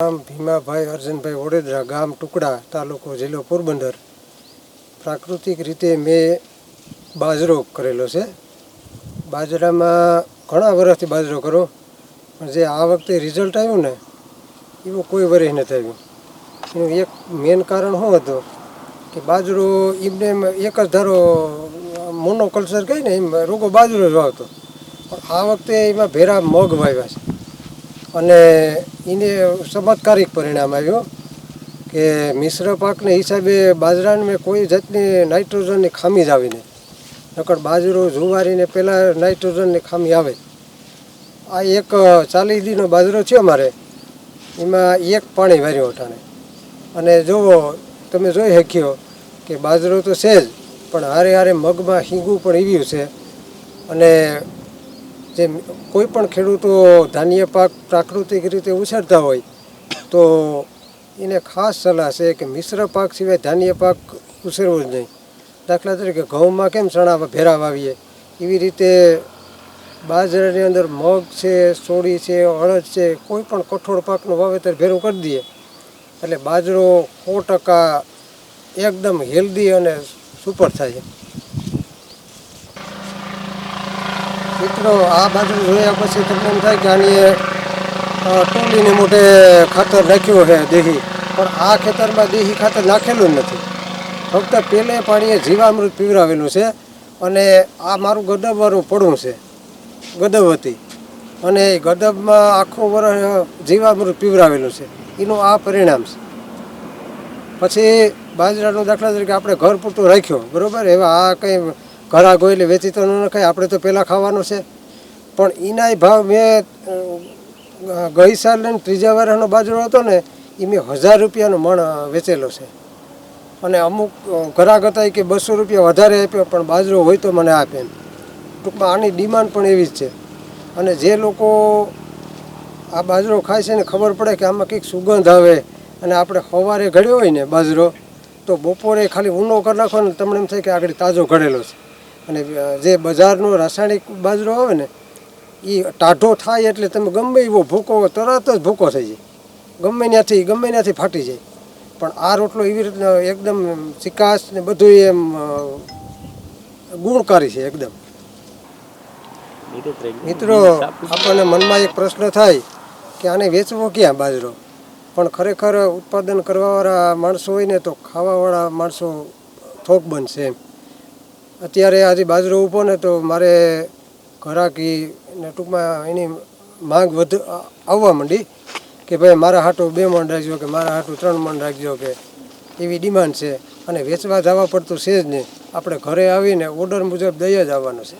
નામ ભીમાભાઈ અર્જનભાઈ વડોદરા ગામ ટુકડા તાલુકો જિલ્લો પોરબંદર. પ્રાકૃતિક રીતે મેં બાજરો કરેલો છે. બાજરામાં ઘણા વર્ષથી બાજરો કરો, પણ જે આ વખતે રિઝલ્ટ આવ્યું ને, એવું કોઈ વર્ષ નથી આવ્યું. એનું એક મેન કારણ શું હતું કે બાજરો એમને એમ એક જ ધારો મોનોકલ્ચર કહી ને એમ રોગો બાજરો જ વાવતો. પણ આ વખતે એમાં ભેરા મગ વાવ્યા છે. અને એને ચમત્કારિક પરિણામ આવ્યું કે મિશ્ર પાકને હિસાબે બાજરાને કોઈ જાતની નાઇટ્રોજનની ખામી જ આવી નહીં. નકર બાજરો જુવારીને પહેલાં નાઇટ્રોજનની ખામી આવે. આ એક ચાલીસ દીનો બાજરો છે અમારે. એમાં એક પાણી વાર્યું અટાણે. અને જુઓ તમે જોઈ શક્યો કે બાજરો તો છે જ, પણ હારે હારે મગમાં હિંગું પણ એવ્યું છે. અને જે કોઈ પણ ખેડૂતો ધાન્ય પાક પ્રાકૃતિક રીતે ઉછેરતા હોય, તો એને ખાસ સલાહ છે કે મિશ્ર પાક સિવાય ધાન્ય પાક ઉછેરવો જ નહીં. દાખલા તરીકે ઘઉંમાં કેમ ચણા ભેરા વાવીએ એવી રીતે બાજરાની અંદર મગ છે સોડી છે, અડદ છે, કોઈ પણ કઠોળ પાકનું વાવેતર ભેરું કરી દઈએ. એટલે બાજરો સો ટકા એકદમ હેલ્ધી અને સુપર થાય છે. મિત્રો, આ બાજુ જોયા પછી તમને એમ થાય કે આની ટોલીને મોઢે ખાતર નાખ્યું છે દેહી. પણ આ ખેતરમાં દેહી ખાતર નાખેલું નથી. ફક્ત પેલે પાણીએ જીવામૃત પીવરાવેલું છે અને આ મારું ગદબવાળું પડવું છે ગદબ હતી. અને ગદબમાં આખું વર્ષ જીવામૃત પીવરાવેલું છે. એનું આ પરિણામ છે. પછી બાજરાનો દાખલા તરીકે આપણે ઘર પૂરતું રાખ્યો, બરાબર? એવા આ કંઈ ઘરા ગોયલે વેચી તો ન નખાય આપણે તો પહેલાં ખાવાનું છે. પણ એનાય ભાવ મેં ગઈ સાલ ને ત્રીજા વર્ષનો બાજરો હતો ને એ મેં હજાર રૂપિયાનો મણ વેચેલો છે. અને અમુક ઘરાક હતા કે બસો રૂપિયા વધારે આપ્યો, પણ બાજરો હોય તો મને આપે એમ. ટૂંકમાં આની ડિમાન્ડ પણ એવી જ છે. અને જે લોકો આ બાજરો ખાય છે ને, ખબર પડે કે આમાં કંઈક સુગંધ આવે અને આપણે સવારે ઘડ્યો હોય ને બાજરો, તો બપોરે ખાલી ઊંડો કરી નાખો ને, તમને એમ થાય કે આગળ તાજો ઘડેલો છે. અને જે બજારનો રાસાયણિક બાજરો આવે ને એ ટાઢો થાય એટલે તમે ગમે એવો ભૂકો તરત જ ભૂકો થઈ જાય. ગમે ત્યાંથી ગમે ત્યાંથી ફાટી જાય. પણ આ રોટલો એવી રીતના એકદમ ચિકાસ ને બધું એમ ગુણકારી છે એકદમ. મિત્રો આપણને મનમાં એક પ્રશ્ન થાય કે આને વેચવો ક્યાં બાજરો? પણ ખરેખર ઉત્પાદન કરવાવાળા માણસો હોય ને તો ખાવાવાળા માણસો થોક બનશે એમ. અત્યારે આજે બાજરો ઊભો ને તો મારે ઘરાકી ને ટૂંકમાં એની માંગ વધ, આવવા માંડી કે ભાઈ મારા હાટું બે મણ રાખજો કે મારા હાટું ત્રણ મણ રાખજો કે એવી ડિમાન્ડ છે. અને વેચવા જવા પડતું છે જ નહીં. આપણે ઘરે આવીને ઓર્ડર મુજબ દઈ જ આવવાનું છે.